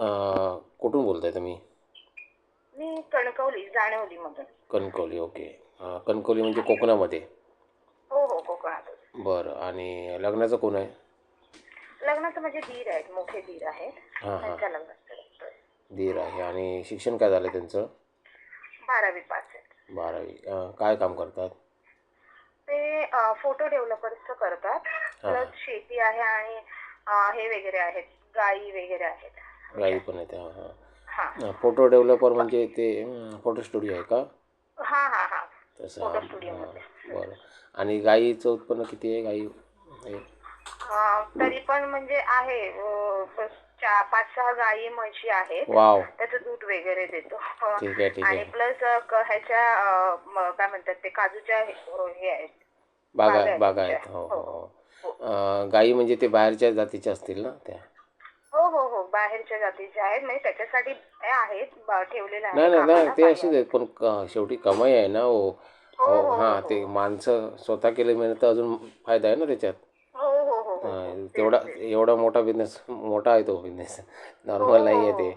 कुठून बोलताय तुम्ही? मी कणकवली जाणवलीमधून कणकवली ओके. अं, कणकवली म्हणजे कोकणामध्ये? हो हो कोकणातच. बरं. आणि लग्नाचं कोण आहे? लग्नाचं माझे दीर आहेत मोठे दीर आहेत. हां हां. त्यांच्या लग्नाचं. दीर आहे. आणि शिक्षण काय झालं त्यांचं? बारावी पास आहेत. बारावी. अं, काय काम करतात? ते फोटो डेव्हलपर्सचं करतात. हा. प्लस शेती आहे आणि अं, हे वगैरे आहेत. गाई वगैरे आहेत. गाई पण आहेत हां हां. हा. फोटो डेव्हलपर म्हणजे ते फोटो स्टुडिओ आहे का? हा हा हा. तसं हां. हां, बरं. आणि गाईचं उत्पन्न किती आहे? गाई हे? तरी पण म्हणजे आहे अं, चा- पाच सहा गाई म्हशी आहेत. वाव. त्याचं दूध वगैरे देतो. ठीक आहे ठीक आणि आहे. प्लस ह्याच्या अं, म- काय म्हणतात ते काजूच्या हे हे आहेत. बागा बागा आहेत बागा तुमच्या. आहेत. हो हो, हो हो. अं, गाई म्हणजे ते बाहेरच्या जातीच्या असतील ना त्या? हो हो हो. बाहेरच्या जातीचे आहेत म्हणजे त्याच्यासाठी आहेत ब- ठेवलेले आहेत नाही नाही नाही. कामाला ते बाई असू देत पण क- शेवटी कमाई आहे ना हो. हो, हो हो, हां हो. ते माणसं स्वतः केले मेहनत तर अजून फायदा आहे ना त्याच्यात? हो हो हो हो. हां, हो. तेवढा एवढा मोठा बिझनेस मोठा आहे तो बिझनेस नॉर्मल नाही आहे ते.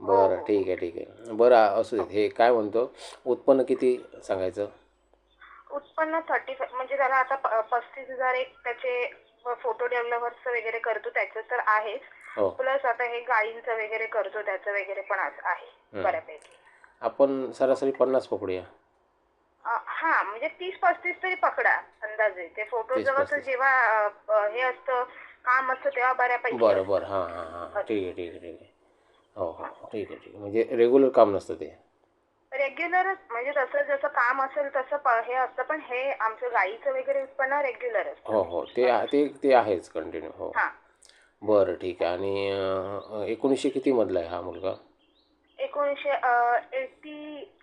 बरं ठीक आहे ठीक आहे. बरं असू देत हे काय म्हणतो? उत्पन्न किती सांगायचं? उत्पन्न थर्टी म्हणजे त्याला आता प- पस्तीस हजार एक त्याचे फोटो डेव्हलपर्सचं वगैरे करतो त्याचं तर आहेच. हो. प्लस आता हे गायींचं वगैरे करतो त्याचं वगैरे पण आज आहे बऱ्यापैकी. आपण सरासरी पन्नास पकडूया. अं, हा म्हणजे तीस पस्तीस तरी पकडा अंदाजे. ते फोटो 30, जवळ 35. जेव्हा अं, हे असतं काम असतं तेव्हा बऱ्यापैकी बरं बरं. हां हां हां. ठीक आहे ठीक आहे ठीक आहे. हो हो ठीक आहे ठीक आहे. म्हणजे रेग्युलर काम नसतं ते. रेग्युलरच म्हणजे तसं जसं काम असेल तसं प- हे असतं पण हे आमचं गाईचं वगैरे उत्पन्न रेग्युलर असतं. हो हो. ते ते ते आहेच कंटिन्यू हो. हा. बरं ठीक आहे. आणि अं, एकोणीसशे कितीमधला आहे हा मुलगा? एकोणीसशे एटी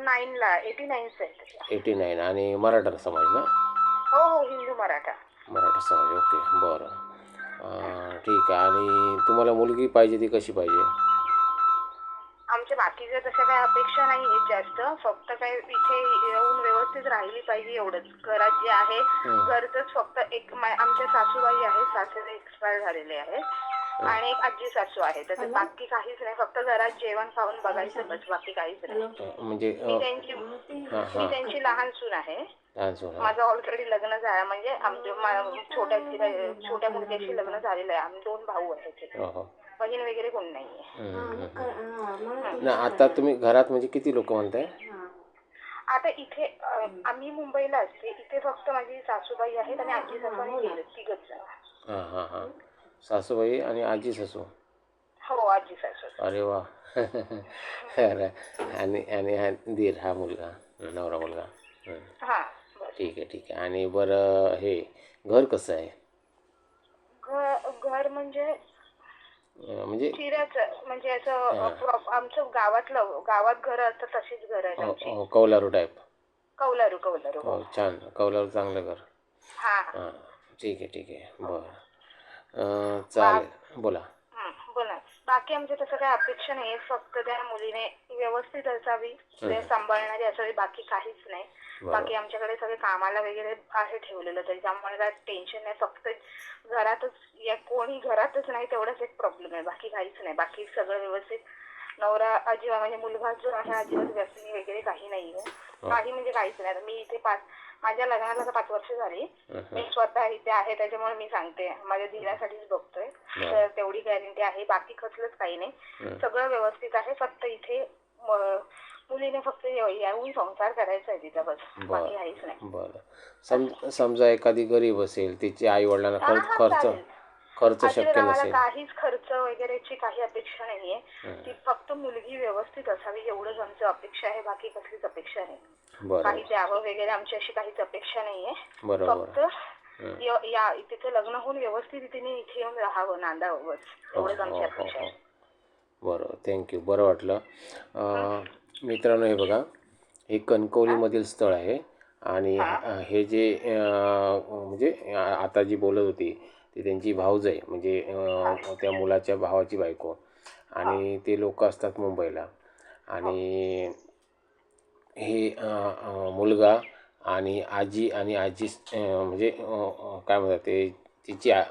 नाईनला एटी आहे त्याचं. एटी नाईन आणि मराठा समाज ना? हो हो हिंदू मराठा. मराठा समाज ओके बरं. अं, ठीक आहे. आणि तुम्हाला मुलगी पाहिजे ती कशी पाहिजे? आमच्या बाकीच्या तशा काही अपेक्षा नाही आहेत जास्त. फक्त काय इथे येऊन व्यवस्थित राहिली पाहिजे एवढंच. घरात जे आहे घरचंच फक्त एक आमच्या सासूबाई आहेत सासरे एक्सपायर झालेले आहेत. आणि एक आजी सासू आहे त्याच्यात बाकी काहीच नाही फक्त घरात जेवण खाऊन बघायचं बस बाकी काहीच नाही. म्हणजे मी त्यांची मी त्यांची लहान सून आहे. लहान सोन हां. माझं ऑलरेडी लग्न झालं म्हणजे आमच्या छोट्या छोट्या मुलग्याशी लग्न झालेलं आहे. आम्ही दोन भाऊ आहेत हो हो. बहीण वगैरे कोण नाहीये. आता तुम्ही घरात म्हणजे किती लोक म्हणताय? आता इथे अ, आम्ही मुंबईला असते. इथे फक्त माझी सासूबाई आहेत आणि आजी सासू आणि तिघच जण. हां हां हां. सासूबाई आणि आजी सासू. हो आजी सासू. अरे वा. अरे आणि आणि हा दीर हा मुलगा नवरा मुलगा. हं. हा बरं. ठीक आहे ठीक आहे. आणि बरं हे घर कसं आहे? घ- घर म्हणजे म्हणजे म्हणजे असं आमचं गावातलं गावात घर असतं तशीच घर अं, कौलारू टाईप कौलारू कौलारू हो. हो छान. कौलारू चांगलं घर. हा. ठीक आहे ठीक आहे. बरं. चालेल. बोला. बाकी आमच्या तसं काही अपेक्षा नाही फक्त त्या मुलीने व्यवस्थित असावी ते सांभाळणारी असावी बाकी काहीच नाही. बाकी आमच्याकडे सगळे कामाला वगैरे आहे ठेवलेलं तरी त्यामुळे काय टेन्शन नाही फक्त घरातच या कोणी घरातच नाही तेवढाच एक प्रॉब्लेम आहे. बाकी काहीच नाही. बाकी सगळं व्यवस्थित नवरा अजिबात म्हणजे मुलगा जो आहे अजिबात व्यसनी वगैरे काही नाही काही म्हणजे काहीच नाही. आता मी इथे पाच माझ्या लग्नाला आता पाच वर्ष झाली. मी स्वतः इथे आहे त्याच्यामुळे मी सांगते. माझ्या धीरासाठीच बघतोय. तर तेवढी गॅरंटी आहे. बाकी कसलंच काही नाही. सगळं व्यवस्थित आहे. फक्त इथे मुलीने फक्त येऊ- येऊन संसार करायचा आहे तिचा बस. बाकी काहीच नाही. बरं. सम समजा एखादी गरीब असेल तिची आई वडिलांना खर्च खर्च शक्य आम्हाला नसेल. काहीच खर्च वगैरेची काही अपेक्षा नाहीये. ती फक्त मुलगी व्यवस्थित असावी एवढंच आमची अपेक्षा आहे बाकी कसलीच अपेक्षा नाही. काही द्यावं वगैरे आमची अशी काहीच अपेक्षा नाहीये. बरोबर. फक्त य- या तिचं लग्न होऊन व्यवस्थित तिने इथे येऊन राहावं नांदावं बस एवढंच आमची हो, अपेक्षा हो. आहे. बरं थँक्यू बरं वाटलं. अं, मित्रांनो हे बघा हे कणकवलीमधील स्थळ आहे. आणि हे जे अं, म्हणजे आ- आता जी बोलत होती ती त्यांची भाऊज आहे. म्हणजे त्या मुलाच्या भावाची बायको. आणि ते लोक असतात मुंबईला. आणि हे मुलगा आणि आजी आणि आजी म्हणजे काय म्हणतात ते तिची आ-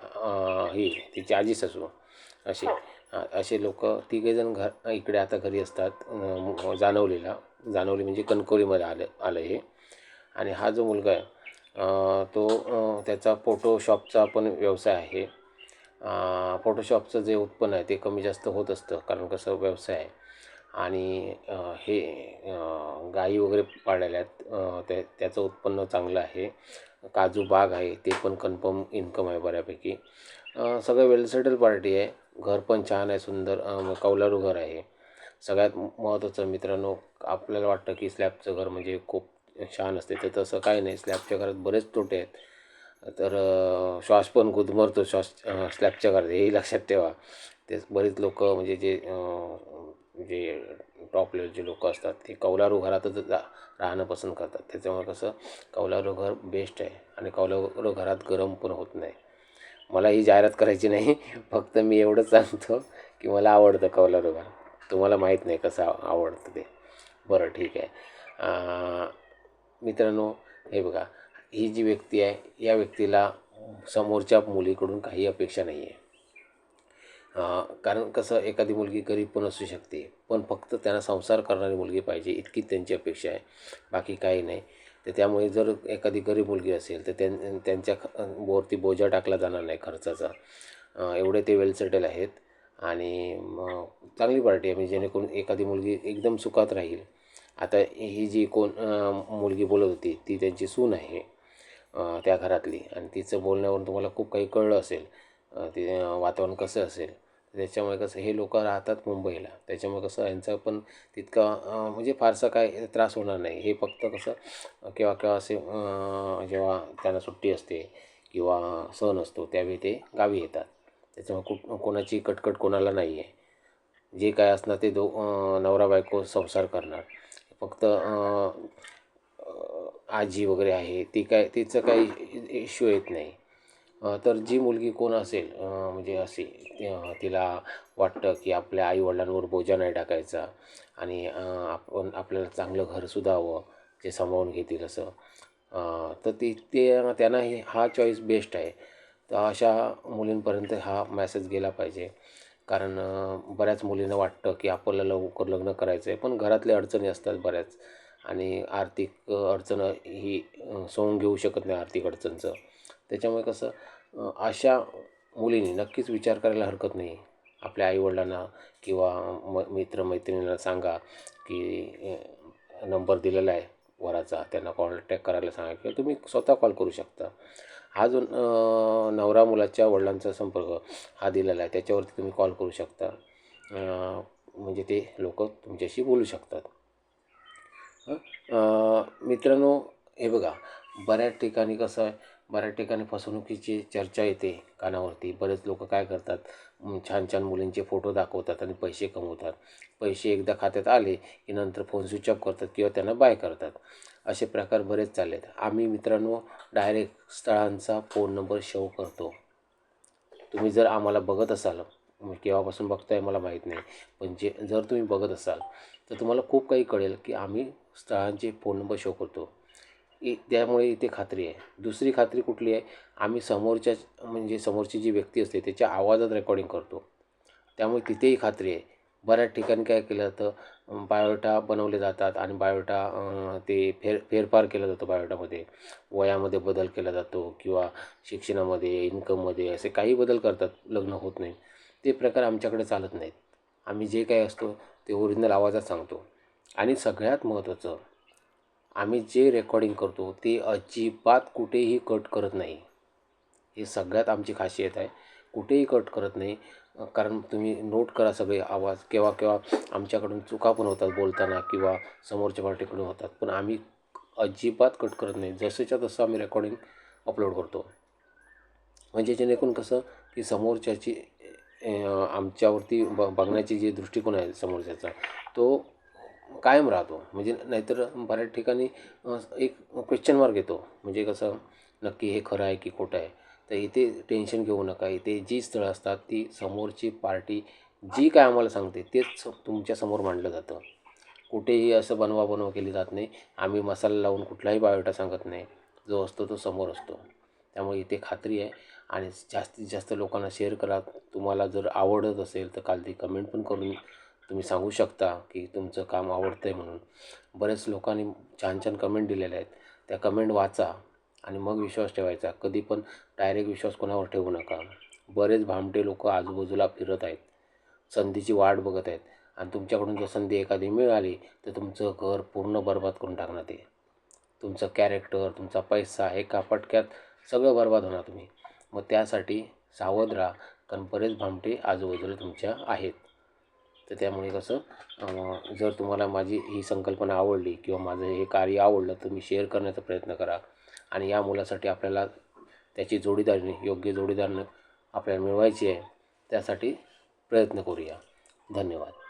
ही तिची आजी सासू अशी. अ- असे लोक तिघेजण घर इकडे आता घरी असतात. अ, जानवलीला जानवली म्हणजे कणकवलीमध्ये आलं आलं हे. आणि हा जो मुलगा आहे तो त्याचा फोटोशॉपचा पण व्यवसाय आहे. फोटोशॉपचं जे उत्पन्न आहे ते कमी जास्त होत असतं कारण कसं व्यवसाय आहे. आणि हे गाई वगैरे पाळलेल्या आहेत त्या त्याचं उत्पन्न चांगलं आहे. काजू बाग आहे ते पण कन्फर्म इन्कम आहे बऱ्यापैकी. सगळं वेल सेटल पार्टी आहे. घर पण छान आहे सुंदर कौलारू घर आहे. सगळ्यात महत्त्वाचं मित्रांनो आपल्याला वाटतं की स्लॅबचं घर म्हणजे खूप छान असते. तर तसं काही नाही. स्लॅबच्या घरात बरेच तोटे आहेत. तर श्वास पण गुदमरतो श्वास स्लॅबच्या घरात. हेही लक्षात ठेवा. तेच बरीच लोक म्हणजे जे जे टॉप लेवलचे लोक असतात ते कौलारू घरातच जा राहणं पसंत करतात. त्याच्यामुळे कसं कौलारू घर बेस्ट आहे आणि कौलारू घरात गरम पण होत नाही. मला ही जाहिरात करायची नाही. फक्त मी एवढंच सांगतो की मला आवडतं कौलारू घर. तुम्हाला माहीत नाही कसं आवडतं ते. बरं ठीक आहे. मित्रांनो हे बघा ही जी व्यक्ती आहे या व्यक्तीला समोरच्या मुलीकडून काही अपेक्षा नाही आहे कारण कसं एखादी मुलगी गरीब पण असू शकते पण फक्त त्यांना संसार करणारी मुलगी पाहिजे इतकीच त्यांची अपेक्षा आहे. बाकी काही नाही. तर त्यामुळे जर एखादी गरीब मुलगी असेल तर त्यां त्यांच्या ख वरती बोजा टाकला जाणार नाही खर्चाचा. एवढे ते वेल सेटल आहेत. आणि मग चांगली पार्टी आहे म्हणजे जेणेकरून एखादी मुलगी एकदम सुखात राहील. आता ही जी कोण मुलगी बोलत होती ती त्यांची सून आहे त्या घरातली. आणि तिचं बोलण्यावरून तुम्हाला खूप काही कळलं असेल. ते वातावरण कसं असेल. त्याच्यामुळे कसं हे लोक राहतात मुंबईला. त्याच्यामुळे कसं यांचा पण तितका म्हणजे फारसा काय त्रास होणार नाही. हे फक्त कसं केव्हा केव्हा असे जेव्हा त्यांना सुट्टी असते किंवा सण असतो त्यावेळी ते गावी येतात. त्याच्यामुळे कुठ कोणाची कटकट कोणाला नाही आहे जे काय असणार ते दो नवरा बायको संसार करणार. फक्त आजी वगैरे आहे ती काय तिचं काही इश्यू येत नाही. तर जी मुलगी कोण असेल म्हणजे अशी तिला वाटतं की आपल्या आईवडिलांवर बोजा नाही टाकायचा आणि आपण आपल्याला चांगलं घरसुद्धा सुधावं जे सांभाळून घेतील असं तर ती ते त्यांना हे हा चॉईस बेस्ट आहे. तर अशा मुलींपर्यंत हा मॅसेज गेला पाहिजे. कारण बऱ्याच मुलींना वाटतं की आपल्याला लवकर लग्न करायचं आहे पण घरातल्या अडचणी असतात बऱ्याच. आणि आर्थिक अडचण ही अ, सोंग घेऊ शकत नाही आर्थिक अडचणचं. त्याच्यामुळे कसं अशा मुलींनी नक्कीच विचार करायला हरकत नाही. आपल्या आईवडिलांना किंवा म मित्रमैत्रिणींना सांगा की नंबर दिलेला आहे वराचा त्यांना कॉन्टॅक्ट करायला सांगा किंवा तुम्ही स्वतः कॉल करू शकता. हा जो नवरा मुलाच्या वडिलांचा संपर्क हा दिलेला आहे त्याच्यावरती तुम्ही कॉल करू शकता. म्हणजे ते लोक तुमच्याशी बोलू शकतात. मित्रांनो हे बघा बऱ्याच ठिकाणी कसं आहे बऱ्याच ठिकाणी फसवणुकीची चर्चा येते कानावरती. बरेच लोक काय करतात छान छान मुलींचे फोटो दाखवतात आणि पैसे कमवतात. पैसे एकदा खात्यात आले की नंतर फोन स्विच ऑफ करतात किंवा त्यांना बाय करतात. असे प्रकार बरेच चालले आहेत आम्ही मित्रांनो डायरेक्ट स्थळांचा फोन नंबर शो करतो. तुम्ही जर आम्हाला बघत असाल केव्हापासून बघताय मला माहीत नाही पण जे जर तुम्ही बघत असाल तर तुम्हाला खूप काही कळेल की आम्ही स्थळांचे फोन नंबर शो करतो. इ त्यामुळे इथे खात्री आहे. दुसरी खात्री कुठली आहे? आम्ही समोरच्या म्हणजे समोरची जी व्यक्ती असते त्याच्या आवाजात रेकॉर्डिंग करतो. त्यामुळे तिथेही खात्री आहे. बऱ्याच ठिकाणी काय केलं जातं बायोडा बनवले जातात आणि बायोडा ते फेर फेरफार केला जातो बायोडामध्ये. वयामध्ये बदल केला जातो किंवा शिक्षणामध्ये इन्कममध्ये असे काही बदल करतात लग्न होत नाही. ते प्रकार आमच्याकडे चालत नाहीत. आम्ही जे काही असतो ते ओरिजिनल आवाजात सांगतो. आणि सगळ्यात महत्त्वाचं आम्ही जे रेकॉर्डिंग करतो ते अजिबात कुठेही कट करत नाही. हे सगळ्यात आमची खासियत आहे. कुठेही कट करत नाही. कारण तुम्ही नोट करा सगळे आवाज. केव्हा केव्हा आमच्याकडून चुका पण होतात बोलताना किंवा समोरच्या पार्टीकडून होतात. पण आम्ही अजिबात कट करत नाही. जसंच्या तसं आम्ही रेकॉर्डिंग अपलोड करतो. म्हणजे जेणेकरून कसं की समोरच्याची आमच्यावरती ब बघण्याची जे दृष्टिकोन आहे समोरच्याचा तो कायम राहतो. म्हणजे नाहीतर बऱ्याच ठिकाणी एक क्वेश्चन मार्क येतो. म्हणजे कसं नक्की हे खरं आहे की खोटं आहे. तर इथे टेन्शन घेऊ नका. इथे जी स्थळं असतात ती समोरची पार्टी जी काय आम्हाला सांगते तेच तुमच्यासमोर मांडलं जातं. कुठेही असं बनवा बनवा केली जात नाही. आम्ही मसाला लावून कुठलाही बायोटा सांगत नाही. जो असतो तो समोर असतो. त्यामुळे इथे खात्री आहे. आणि जास्तीत जास्त लोकांना शेअर करा. तुम्हाला जर आवडत असेल तर काल ती कमेंट पण करून तुम्ही सांगू शकता की तुमचं काम आवडतं आहे म्हणून. बरेच लोकांनी छान छान कमेंट दिलेल्या आहेत. त्या कमेंट वाचा. आणि मग विश्वास ठेवायचा. कधी पण डायरेक्ट विश्वास कोणावर ठेवू नका. बरेच भामटे लोक आजूबाजूला फिरत आहेत. संधीची वाट बघत आहेत. आणि तुमच्याकडून जर संधी एखादी मिळाली तर तुमचं घर पूर्ण बरबाद करून टाकणार ते. तुमचं कॅरेक्टर तुमचा पैसा हे कापटक्यात सगळं बरबाद होणार तुम्ही. मग त्यासाठी सावध राहा कारण बरेच भामटे आजूबाजूला तुमच्या आहेत. तर त्यामुळे कसं जर तुम्हाला माझी ही संकल्पना आवडली किंवा माझं हे कार्य आवडलं तर मी शेअर करण्याचा प्रयत्न करा. आणि या मुलासाठी आपल्याला त्याची जोडीदारी योग्य जोडीदारनं आपल्याला मिळवायची आहे त्यासाठी प्रयत्न करूया. धन्यवाद.